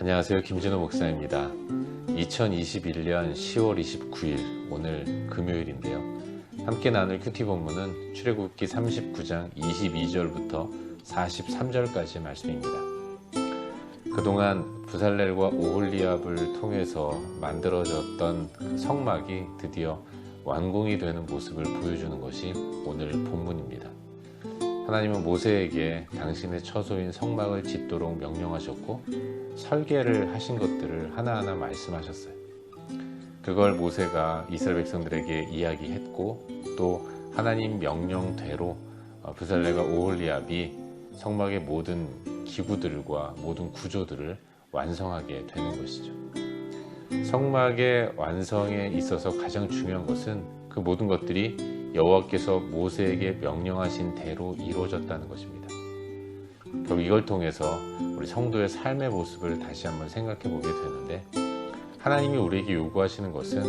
안녕하세요. 김진호 목사입니다. 2021년 10월 29일 오늘 금요일인데요. 함께 나눌 큐티 본문은 출애굽기 39장 22절부터 43절까지의 말씀입니다. 그동안 부살렐과 오홀리압을 통해서 만들어졌던 그 성막이 드디어 완공이 되는 모습을 보여주는 것이 오늘 본문입니다. 하나님은 모세에게 당신의 처소인 성막을 짓도록 명령하셨고 설계를 하신 것들을 하나하나 말씀하셨어요. 그걸 모세가 이스라엘 백성들에게 이야기했고 또 하나님 명령대로 부살레가 오홀리압이 성막의 모든 기구들과 모든 구조들을 완성하게 되는 것이죠. 성막의 완성에 있어서 가장 중요한 것은 그 모든 것들이 여호와께서 모세에게 명령하신 대로 이루어졌다는 것입니다. 결국 이걸 통해서 우리 성도의 삶의 모습을 다시 한번 생각해 보게 되는데 하나님이 우리에게 요구하시는 것은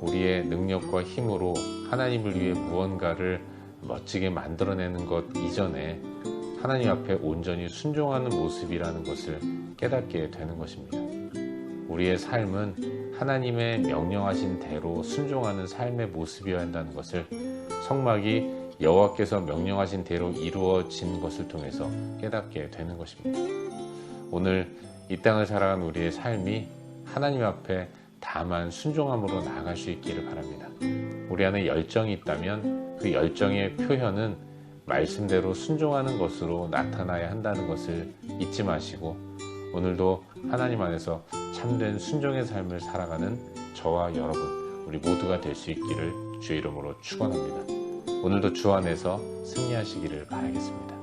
우리의 능력과 힘으로 하나님을 위해 무언가를 멋지게 만들어내는 것 이전에 하나님 앞에 온전히 순종하는 모습이라는 것을 깨닫게 되는 것입니다. 우리의 삶은 하나님의 명령하신 대로 순종하는 삶의 모습이어야 한다는 것을 성막이 여호와께서 명령하신 대로 이루어진 것을 통해서 깨닫게 되는 것입니다. 오늘 이 땅을 살아가는 우리의 삶이 하나님 앞에 다만 순종함으로 나아갈 수 있기를 바랍니다. 우리 안에 열정이 있다면 그 열정의 표현은 말씀대로 순종하는 것으로 나타나야 한다는 것을 잊지 마시고 오늘도 하나님 안에서 참된 순종의 삶을 살아가는 저와 여러분 우리 모두가 될 수 있기를 주의 이름으로 축원합니다. 오늘도 주 안에서 승리하시기를 바라겠습니다.